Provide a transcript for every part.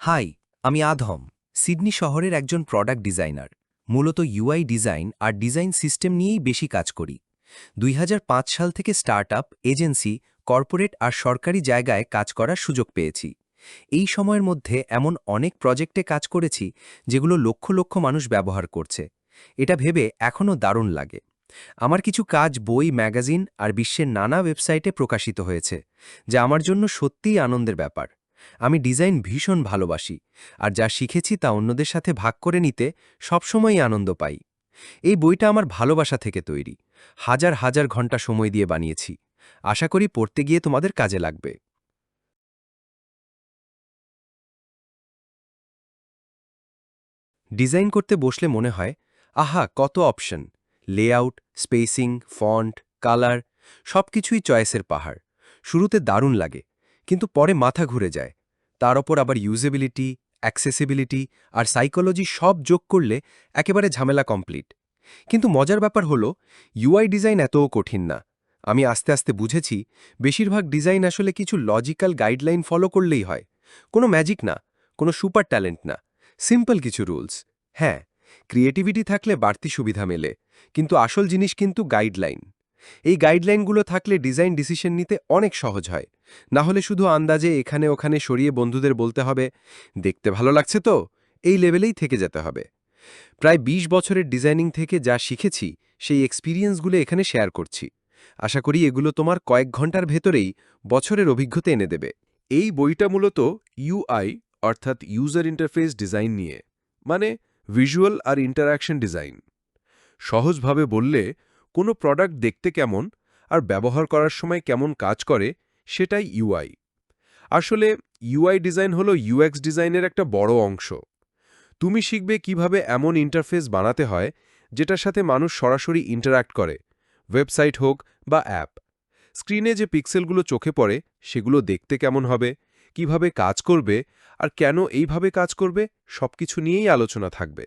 High, আমি আধম Sydney শহরের একজন প্রোডাক্ট ডিজাইনার। মূলত ইউআই ডিজাইন আর ডিজাইন সিস্টেম নিয়েই বেশি কাজ করি। দুই হাজার পাঁচ সাল থেকে স্টার্টআপ, এজেন্সি, কর্পোরেট আর সরকারি জায়গায় কাজ করার সুযোগ পেয়েছি। এই সময়ের মধ্যে এমন অনেক প্রজেক্টে কাজ করেছি যেগুলো লক্ষ লক্ষ মানুষ ব্যবহার করছে। এটা ভেবে এখনও দারুণ লাগে। আমার কিছু কাজ বই, ম্যাগাজিন আর বিশ্বের নানা ওয়েবসাইটে প্রকাশিত হয়েছে, যা আমার জন্য সত্যিই আনন্দের ব্যাপার। আমি ডিজাইন ভীষণ ভালোবাসি, আর যা শিখেছি তা অন্যদের সাথে ভাগ করে নিতে সবসময়ই আনন্দ পাই। এই বইটা আমার ভালোবাসা থেকে তৈরি। হাজার হাজার ঘণ্টা সময় দিয়ে বানিয়েছি। আশা করি পড়তে গিয়ে তোমাদের কাজে লাগবে। ডিজাইন করতে বসলে মনে হয়, আহা, কত option. Layout, spacing, font, colour, সবকিছুই চয়েসের পাহাড়। শুরুতে দারুণ লাগে। কিন্তু পরে মাথা ঘুরে যায়। তার ওপর আবার ইউজেবিলিটি অ্যাক্সেসিবিলিটি আর সাইকোলজি সব যোগ করলে একেবারে ঝামেলা কমপ্লিট কিন্তু মজার ব্যাপার হলো ইউআই ডিজাইন এতও কঠিন না। আমি আস্তে আস্তে বুঝেছি, বেশিরভাগ ডিজাইন আসলে কিছু লজিক্যাল গাইডলাইন ফলো করলেই হয়। কোনো ম্যাজিক না, কোনো সুপার ট্যালেন্ট না। সিম্পল কিছু রুলস হ্যাঁ ক্রিয়েটিভিটি থাকলে বাড়তি সুবিধা মেলে, কিন্তু আসল জিনিস কিন্তু গাইডলাইন এই গাইডলাইনগুলো থাকলে ডিজাইন ডিসিশন নিতে অনেক সহজ হয়। না হলে শুধু আন্দাজে এখানে ওখানে সরিয়ে বন্ধুদের বলতে হবে, দেখতে ভালো লাগছে তো? এই লেভেলেই থেকে যেতে হবে। প্রায় ২০ বছরের ডিজাইনিং থেকে যা শিখেছি, সেই এক্সপিরিয়েন্সগুলো এখানে শেয়ার করছি। আশা করি এগুলো তোমার কয়েক ঘণ্টার ভেতরেই বছরের অভিজ্ঞতা এনে দেবে। এই বইটা মূলত ইউআই অর্থাৎ ইউজার ইন্টারফেস ডিজাইন নিয়ে মানে ভিজুয়াল আর ইন্টারঅ্যাকশন ডিজাইন সহজভাবে বললে কোনো প্রোডাক্ট দেখতে কেমন আর ব্যবহার করার সময় কেমন কাজ করে, সেটাই ইউআই আসলে ইউআই ডিজাইন হলো ইউএক্স ডিজাইনের একটা বড় অংশ। তুমি শিখবে কীভাবে এমন ইন্টারফেস বানাতে হয়, যেটার সাথে মানুষ সরাসরি ইন্টারঅ্যাক্ট করে ওয়েবসাইট হোক বা অ্যাপ স্ক্রিনে যে পিক্সেলগুলো চোখে পড়ে, সেগুলো দেখতে কেমন হবে, কীভাবে কাজ করবে আর কেন এইভাবে কাজ করবে, সবকিছু নিয়েই আলোচনা থাকবে।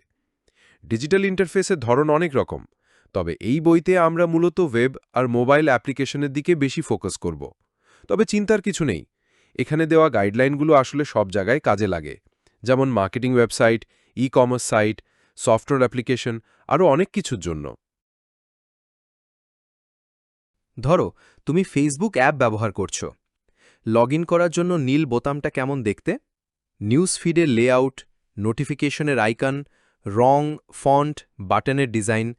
ডিজিটাল ইন্টারফেসের ধরন অনেক রকম। তবে এই বইতে আমরা মূলত ওয়েব আর মোবাইল অ্যাপ্লিকেশনের দিকে বেশি ফোকাস করব। তবে চিন্তার কিছু নেই। এখানে দেওয়া গাইডলাইনগুলো আসলে সব জায়গায় কাজে লাগে। যেমন marketing website e commerce site software application আরও অনেক কিছুর জন্য। ধরো, তুমি ফেসবুক অ্যাপ ব্যবহার করছ। লগ করার জন্য নীল বোতামটা কেমন দেখতে? নিউজ ফিডের লেআউট নোটিফিকেশনের আইকন রং ফন্ট বাটনের ডিজাইন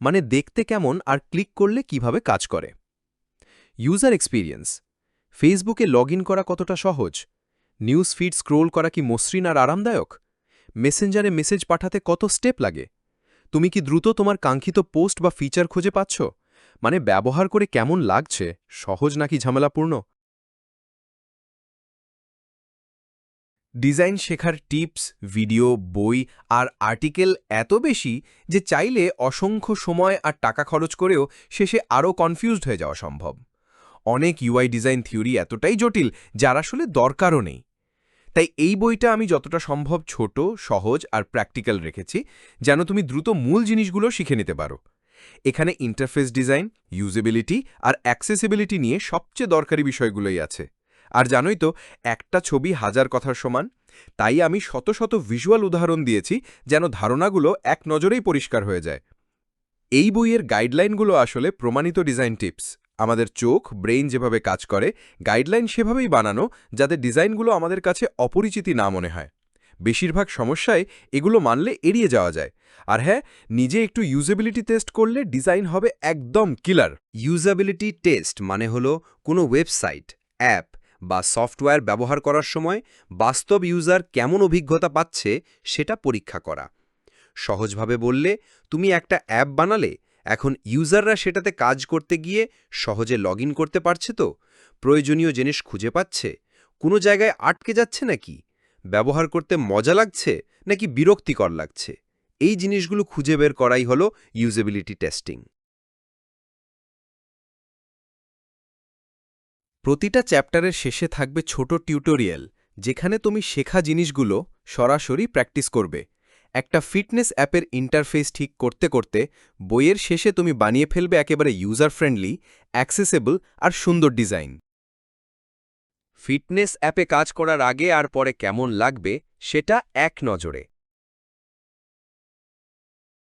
মানে দেখতে কেমন আর ক্লিক করলে কীভাবে কাজ করে। User experience. ফেসবুকে লগ করা কতটা সহজ? নিউজ ফিড স্ক্রোল করা কি মসৃণ আর আরামদায়ক? মেসেঞ্জারে মেসেজ পাঠাতে কত স্টেপ লাগে? তুমি কি দ্রুত তোমার কাঙ্ক্ষিত পোস্ট বা ফিচার খুঁজে পাচ্ছ? মানে ব্যবহার করে কেমন লাগছে? সহজ নাকি ঝামেলাপূর্ণ? ডিজাইন শেখার টিপস, ভিডিও, বই আর আর্টিকেল এত বেশি যে চাইলে অসংখ্য সময় আর টাকা খরচ করেও শেষে আরও কনফিউজড হয়ে যাওয়া সম্ভব। অনেক ইউআই ডিজাইন থিওরি এতটাই জটিল যার আসলে দরকারও নেই। তাই এই বইটা আমি যতটা সম্ভব ছোট, সহজ আর প্র্যাকটিক্যাল রেখেছি যেন তুমি দ্রুত মূল জিনিসগুলো শিখে নিতে পারো। এখানে ইন্টারফেস ডিজাইন ইউজেবিলিটি আর অ্যাক্সেসিবিলিটি নিয়ে সবচেয়ে দরকারি বিষয়গুলোই আছে। আর জানোই তো, একটা ছবি হাজার কথার সমান। তাই আমি শত শত ভিজুয়াল উদাহরণ দিয়েছি যেন ধারণাগুলো এক নজরেই পরিষ্কার হয়ে যায়। এই বইয়ের গাইডলাইনগুলো আসলে প্রমাণিত ডিজাইন টিপস আমাদের চোখ ব্রেইন যেভাবে কাজ করে গাইডলাইন সেভাবেই বানানো যাতে ডিজাইনগুলো আমাদের কাছে অপরিচিতি না মনে হয়। বেশিরভাগ সমস্যায় এগুলো মানলে এড়িয়ে যাওয়া যায়। আর হ্যাঁ নিজে একটু ইউজেবিলিটি টেস্ট করলে ডিজাইন হবে একদম কিলার ইউজাবিলিটি টেস্ট মানে হলো কোনো ওয়েবসাইট অ্যাপ বা সফটওয়্যার ব্যবহার করার সময় বাস্তব ইউজার কেমন অভিজ্ঞতা পাচ্ছে সেটা পরীক্ষা করা। সহজভাবে বললে, তুমি একটা অ্যাপ বানালে, এখন ইউজাররা সেটাতে কাজ করতে গিয়ে সহজে লগ করতে পারছে তো? প্রয়োজনীয় জিনিস খুঁজে পাচ্ছে? কোনো জায়গায় আটকে যাচ্ছে নাকি? ব্যবহার করতে মজা লাগছে নাকি বিরক্তিকর লাগছে? এই জিনিসগুলো খুঁজে বের করাই হল ইউজেবিলিটি টেস্টিং। প্রতিটা চ্যাপ্টারের শেষে থাকবে ছোট টিউটোরিয়াল, যেখানে তুমি শেখা জিনিসগুলো সরাসরি প্র্যাকটিস করবে। একটা ফিটনেস অ্যাপের ইন্টারফেস ঠিক করতে করতে বইয়ের শেষে তুমি বানিয়ে ফেলবে একেবারে ইউজার ফ্রেন্ডলি অ্যাক্সেসেবল আর সুন্দর ডিজাইন। ফিটনেস অ্যাপে কাজ করার আগে আর পরে কেমন লাগবে সেটা এক নজরে।